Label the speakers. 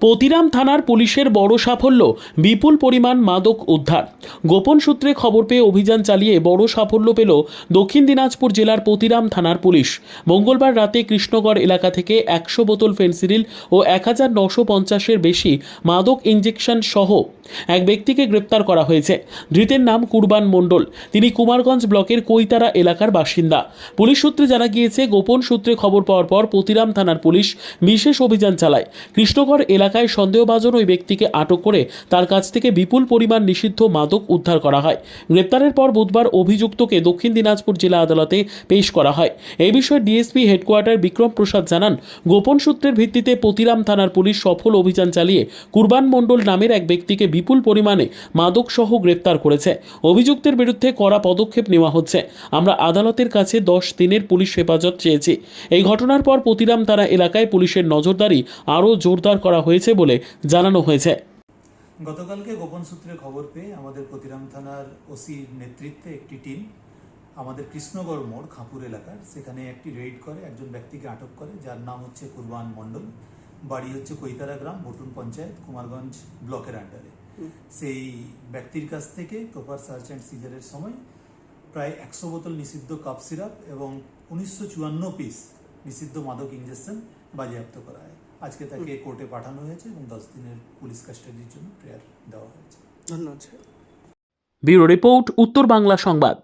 Speaker 1: পতিরাম থানার পুলিশের বড় সাফল্য, বিপুল পরিমাণ মাদক উদ্ধার। গোপন সূত্রে খবর পেয়ে অভিযান চালিয়ে বড় সাফল্য পেল দক্ষিণ দিনাজপুর জেলার পতিরাম থানার পুলিশ। মঙ্গলবার রাতে কৃষ্ণগড় এলাকা থেকে একশো বোতল ফেন্সিডিল ও এক হাজার নশো পঞ্চাশের বেশি মাদক ইঞ্জেকশন সহ এক ব্যক্তিকে গ্রেপ্তার করা হয়েছে। ধৃতের নাম কুরবান মণ্ডল। তিনি কুমারগঞ্জ ব্লকের কৈতারা এলাকার বাসিন্দা। পুলিশ সূত্রে জানা গিয়েছে, গোপন সূত্রে খবর পাওয়ার পর পতিরাম থানার পুলিশ বিশেষ অভিযান চালায়। কৃষ্ণগড় এলাকায় সন্দেহভাজন ওই ব্যক্তিকে আটক করে তার কাছ থেকে বিপুল পরিমাণ নিষিদ্ধ মাদক উদ্ধার করা হয়। গ্রেপ্তারের পর বুধবার অভিযুক্তকে দক্ষিণ দিনাজপুর জেলা আদালতে পেশ করা হয়। এই বিষয়ে ডিএসপি হেডকোয়ার্টার বিক্রম প্রসাদ জানান, গোপন সূত্রের ভিত্তিতে পতিরাম থানার পুলিশ সফল অভিযান চালিয়ে কুরবান মণ্ডল নামের এক ব্যক্তিকে বিপুল পরিমাণে মাদক সহ গ্রেপ্তার করেছে। অভিযুক্তের বিরুদ্ধে কড়া পদক্ষেপ নেওয়া হচ্ছে। আমরা আদালতের কাছে দশ দিনের পুলিশ হেফাজত চেয়েছি। এই ঘটনার পর পতিরাম থানা এলাকায় পুলিশের নজরদারি আরও জোরদার করা হয়েছে। বলে জানানো হয়েছে।
Speaker 2: গতকালকে গোপন সূত্রে খবর পেয়ে আমাদের প্রতিরাম থানার ওসির নেতৃত্বে একটি টিম আমাদের কৃষ্ণগড় মোড় খাপুর এলাকার সেখানে একটি রেড করে একজন ব্যক্তিকে আটক করে যার নাম হচ্ছে কুরবান মণ্ডল। বাড়ি হচ্ছে কৈতারা গ্রাম বটুন পঞ্চায়েত কুমারগঞ্জ ব্লকের আন্ডারে সেই ব্যক্তির কাছ থেকে প্রপার সার্চ অ্যান্ড সিজারের সময় প্রায় একশো বোতল নিষিদ্ধ কাপ সিরাপ এবং উনিশশো চুয়ান্ন পিস নিষিদ্ধ মাদক ইঞ্জেকশন বাজেয়াপ্ত করা হয়। আজকে তাকে কোর্টে পাঠানো হয়েছে এবং দশ দিনের পুলিশ কাস্টাডির জন্য প্রেয়ার দেওয়া হয়েছে।
Speaker 3: ধন্যবাদ
Speaker 1: ব্যুরো রিপোর্ট, উত্তর বাংলা সংবাদ।